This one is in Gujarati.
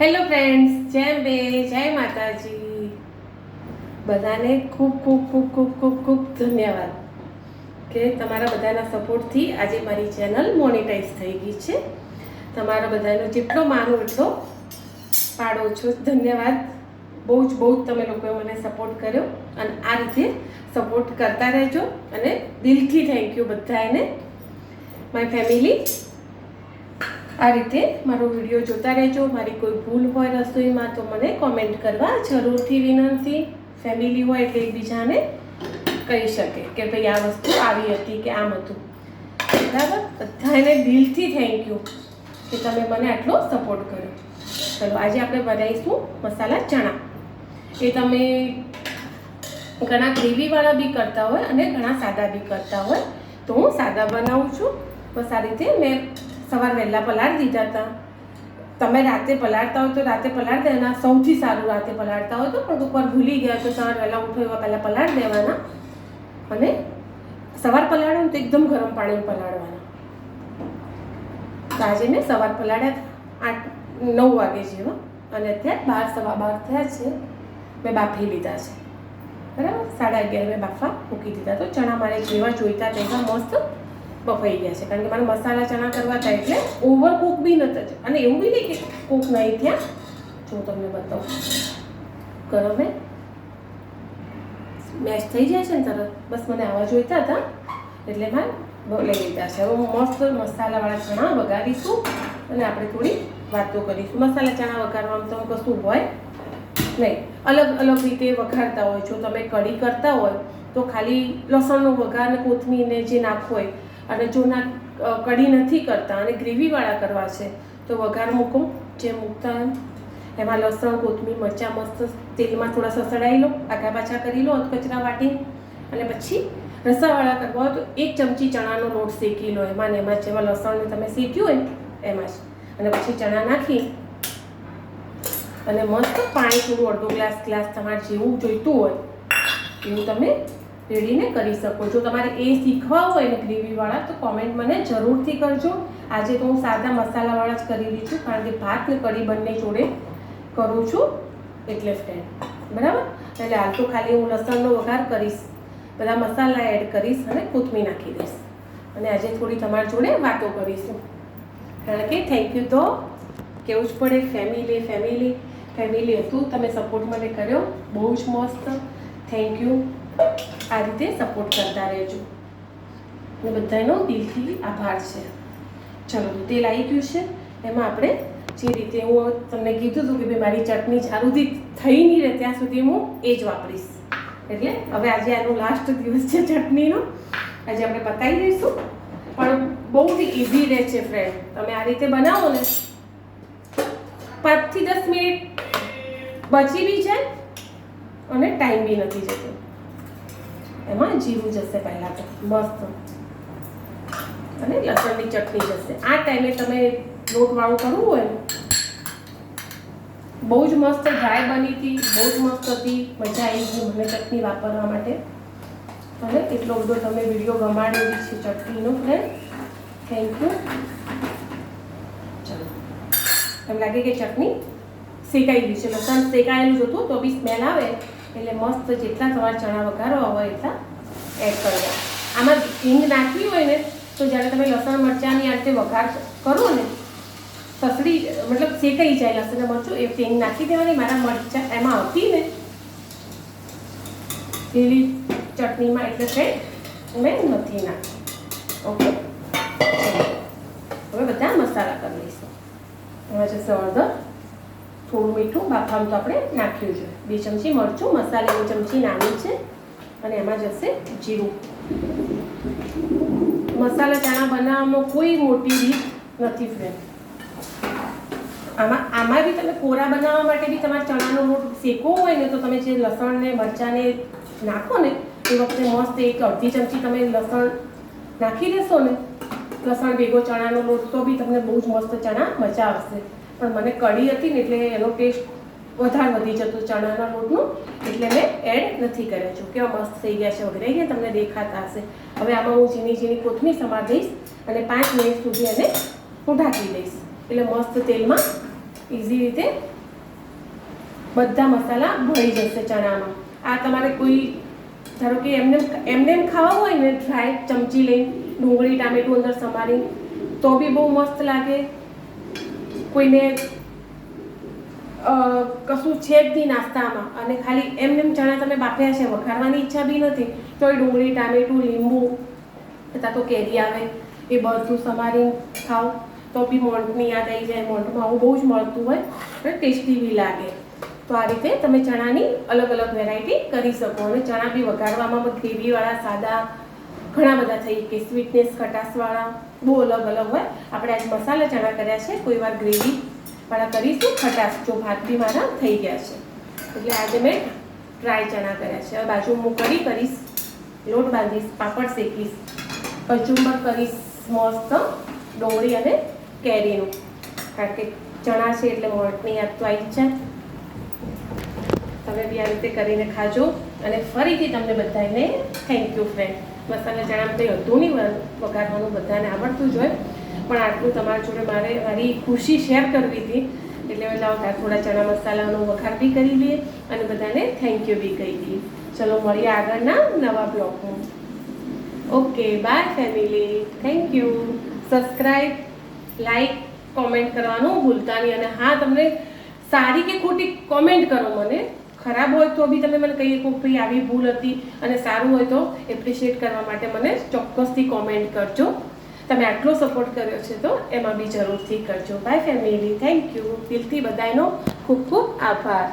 હેલો ફ્રેન્ડ્સ જય બે જય માતાજી. બધાને ખૂબ ખૂબ ખૂબ ખૂબ ખૂબ ખૂબ ધન્યવાદ કે તમારા બધાના સપોર્ટથી આજે મારી ચેનલ મોનિટાઈઝ થઈ ગઈ છે. તમારા બધાનો જેટલો માનો એટલો પાડો છો ધન્યવાદ. બહુ જ બહુ જ તમે લોકોએ મને સપોર્ટ કર્યો અને આ રીતે સપોર્ટ કરતા રહેજો અને દિલથી થેન્ક યુ બધાને માય ફેમિલી આ રીતે મારો વીડિયો જોતા રહેજો. મારી કોઈ ભૂલ હોય રસોઈમાં તો મને કોમેન્ટ કરવા જરૂરથી વિનંતી. ફેમિલી હોય એટલે એકબીજાને કહી શકે કે ભાઈ આ વસ્તુ આવી હતી કે આમ હતું. બરાબર? બધાને દિલથી થેન્ક યુ કે તમે મને આટલો સપોર્ટ કર્યો. ચલો, આજે આપણે બનાવીશું મસાલા ચણા. એ તમે ઘણા ગ્રેવીવાળા બી કરતા હોય અને ઘણા સાદા બી કરતા હોય. તો હું સાદા બનાવું છું. બસ આ રીતે મેં સવાર વહેલા પલાળી દીધા હતા. તમે રાતે પલાળતા હોય તો રાતે પલાળી દેવાના. સૌથી સારું રાતે પલાળતા હોય તો પણ ઉપર ભૂલી ગયા તો સવાર વહેલા ઉઠો એવા પહેલાં પલાળી દેવાના. અને સવાર પલાળો તો એકદમ ગરમ પાણી પલાળવાના. તો આજે મેં સવાર પલાળ્યા આઠ, નવ વાગે જેવા અને અત્યારે બાર, સવા બાર થયા છે. મેં બાફી લીધા છે. બરાબર? સાડા અગિયાર મેં બાફા મૂકી દીધા. તો ચણા મારે જેવા જોઈતા તેવા મસ્ત બફાઈ ગયા છે. કારણ કે મારે મસાલા ચણા કરવા હતા એટલે ઓવર કુક બી નથી અને એવું બી નહીં કે કુક નહીં ત્યાં જો તમને બતાવું. ગરમે મેચ થઈ જાય છે ને તરત? બસ મને આવા જોઈતા હતા. એટલે મેં લઈ લીધા છે. હવે મસ્ત મસાલાવાળા ચણા વઘારીશું અને આપણે થોડી વાતો કરીશું. મસાલા ચણા વઘારવામાં તો કશું હોય નહીં. અલગ અલગ રીતે વઘારતા હોય. જો તમે કઢી કરતા હોય, તો ખાલી લસણનો વઘાર ને કોથમીરને જે નાખવું હોય અને જો ના કઢી નથી કરતા અને ગ્રેવીવાળા કરવા છે, તો વઘાર મૂકો, જે મૂકતા એમાં લસણ, કોથમીર, મરચાં મસ્ત તેલમાં થોડા સસડાઈ લો આગા પાછા કરી લો કચરા વાટી. અને પછી રસાવાળા કરવા હોય તો એક ચમચી ચણાનો લોટ શેકી લો, એમાં ને એમાં જેમાં લસણને તમે શેક્યું હોય એમાં જ. અને પછી ચણા નાખી. અને મસ્ત પાણી થોડું અડધો ગ્લાસ ગ્લાસ તમારે જેવું જોઈતું હોય, એવું તમે રેડીને કરી શકો જો તમારે એ શીખવા હોય ને ગ્રેવીવાળા, તો કોમેન્ટ મને જરૂરથી કરજો. આજે તો હું સાદા મસાલાવાળા જ કરી રહી છું, કારણ કે ભાત ને કઢી બંને જોડે કરું છું. એટલે ફ્રેન્ડ બરાબર? એટલે હાલ તો ખાલી હું લસણનો વઘાર કરીશ, બધા મસાલા એડ કરીશ અને કોથમી નાખી દઈશ. અને આજે થોડી તમારી જોડે વાતો કરીશું. કારણ કે થેન્ક યુ તો કેવું જ પડે ફેમિલી ફેમિલી ફેમિલી હતું, તમે સપોર્ટ મને કર્યો, બહુ જ મસ્ત. થેન્ક યુ આ રીતે સપોર્ટ કરતા રહેજો. અને બધાનો દિલથી આભાર છે. ચલો તેલ આવી ગયું છે. એમાં આપણે જે રીતે હું તમને કીધું હતું કે ભાઈ મારી ચટણી જ્યાં થઈ નહીં રહે ત્યાં સુધી હું એ જ વાપરીશ. એટલે હવે આજે આનો લાસ્ટ દિવસ છે ચટણીનો. આજે આપણે પતાવી દઈશું. પણ બહુ જ ઇઝી રહે છે ફ્રેન્ડ તમે આ રીતે બનાવો ને પાંચથી દસ મિનિટ બચી બી જાય અને ટાઈમ બી નથી જતો. એમાં જીરું જશે પહેલાં તો. મસ્ત. અને લસણની ચટણી જશે. આ ટાઈમે તમે લોટવાળું કરવું હોય બહુ જ મસ્ત ડ્રાય બની હતી, બહુ જ મસ્ત હતી, મજા આવી ગઈ મને ચટણી વાપરવા માટે. અને એટલો બધો તમે વીડિયો ગમાડ્યો બી છે ચટણીનો ફ્રેન્ડ થેન્ક યુ ચલો. એમ લાગે કે ચટણી શેકાઈ ગઈ છે. લસણ શેકાયેલું જ હતું, તો બી સ્મેલ આવે. એટલે મસ્ત જેટલા તમારે ચણા વઘારવા હોય એટલા એડ કરવા આમાં હિંગ નાખવી હોય ને, તો જ્યારે તમે લસણ, મરચાંની આ રીતે વઘાર કરો ને સસડી મતલબ શેકાઈ જાય લસણ મરચું, એ હિંગ નાખી દેવાની, મારા મરચાં એમાં હતી ને લીલી ચટણીમાં એટલે કંઈ મેં નથી નાખી. ઓકે હવે બધા મસાલા કરી લઈશું. એમાં જશે હળદર થોડું મીઠું બાફામાં તો આપણે નાખ્યું છે. બે ચમચી મરચું મસાલાની ચમચી નાની છે અને એમાં જશે જીરું. મસાલા ચણા બનાવવામાં કોઈ મોટી રીત નથી ફ્રેન્ડ આમાં આમાં બી તમે કોરા બનાવવા માટે બી તમારે ચણાનો લોટ શેકવો હોય ને, તો તમે જે લસણ ને મરચાંને નાખો ને, એ વખતે મસ્ત એક અડધી ચમચી તમે લસણ નાખી દેશો ને, લસણ ભેગો ચણાનો લોટ, તો બી તમને બહુ જ મસ્ત ચણા મજા આવશે. પણ મને કઢી હતી ને એટલે એનો ટેસ્ટ વધારે વધી જતો ચણાના લોટનો, એટલે મેં એડ નથી કર્યો. છું કેવા મસ્ત થઈ ગયા છે વગેરે. ગયા તમને દેખાતા હશે. હવે આમાં હું ઝીણી ઝીણી કોથમીર સમાર દઈશ અને પાંચ મિનિટ સુધી એને હું ઢાંકી દઈશ. એટલે મસ્ત તેલમાં ઇઝી રીતે બધા મસાલા ભળી જશે ચણામાં. આ તમારે કોઈ, ધારો કે એમને એમને એમ ખાવા હોય ને ડ્રાય ચમચી લઈ ડુંગળી, ટામેટું અંદર સમારી તો બી બહુ મસ્ત લાગે. કોઈને કશું છે જ નહીં નાસ્તામાં. અને ખાલી એમ એમ ચણા તમે બાફ્યા છે વઘારવાની ઈચ્છા બી નથી. તો એ ડુંગળી, ટામેટું, લીંબુ અથવા તો કેરી આવે. એ બધું સમારીને ખાઓ. તો બી મોંટની યાદ આવી જાય. મોંટમાં આવું બહુ જ મળતું હોય અને ટેસ્ટી બી લાગે. તો આ રીતે તમે ચણાની અલગ અલગ વેરાયટી કરી શકો. અને ચણા બી વઘારવામાં ગ્રેવીવાળા સાદા ઘણા બધા થઈ કે સ્વીટનેસ ખટાશવાળા, બહુ અલગ અલગ હોય. આપણે આજે મસાલા ચણા કર્યા છે, કોઈ વાર ગ્રેવી કરીશું, ખટાશ જો ભાત બી મારા થઈ ગયા છે. એટલે આજે મેં ડ્રાય ચણા કર્યા છે. હવે બાજુ હું કરી કરીશ, લોટ બાંધીશ, પાપડ શેકીશ, કચુંબર કરીશ, મસ્ત ડોંગળી અને કેરીનું. કારણ કે ચણા છે એટલે મોટની યાદ તો આવી જ છે. તમે બી આ રીતે કરીને ખાજો અને ફરીથી તમને બધાને થેન્ક યુ ફ્રેન્ડ મસાલા ચણા કંઈ હતું નહીં વઘારવાનું બધાને આવડતું જ હોય. પણ આટલું તમારા જોડે મારે મારી ખુશી શેર કરવી હતી. એટલે હવે લાવો થોડા ચણા મસાલાનો વઘાર બી કરી લઈએ અને બધાને થેન્ક યુ બી કહી દઈએ. ચલો, મળીએ આગળના નવા બ્લોગમાં. Okay, bye family thank you subscribe like comment કરવાનું ભૂલતા નહીં. અને હા, તમને સારી કે ખોટી કોમેન્ટ કરો મને. ખરાબ હોય તો બી તમે મને કહીએ કે ભાઈ આવી ભૂલ હતી અને સારું હોય તો એપ્રિશિએટ કરવા માટે મને ચોક્કસથી કોમેન્ટ કરજો. તમે આટલો સપોર્ટ કર્યો છે તો એમાં બી જરૂરથી કરજો. બાય ફેમિલી થેન્ક યુ દિલથી બધાનો ખૂબ ખૂબ આભાર.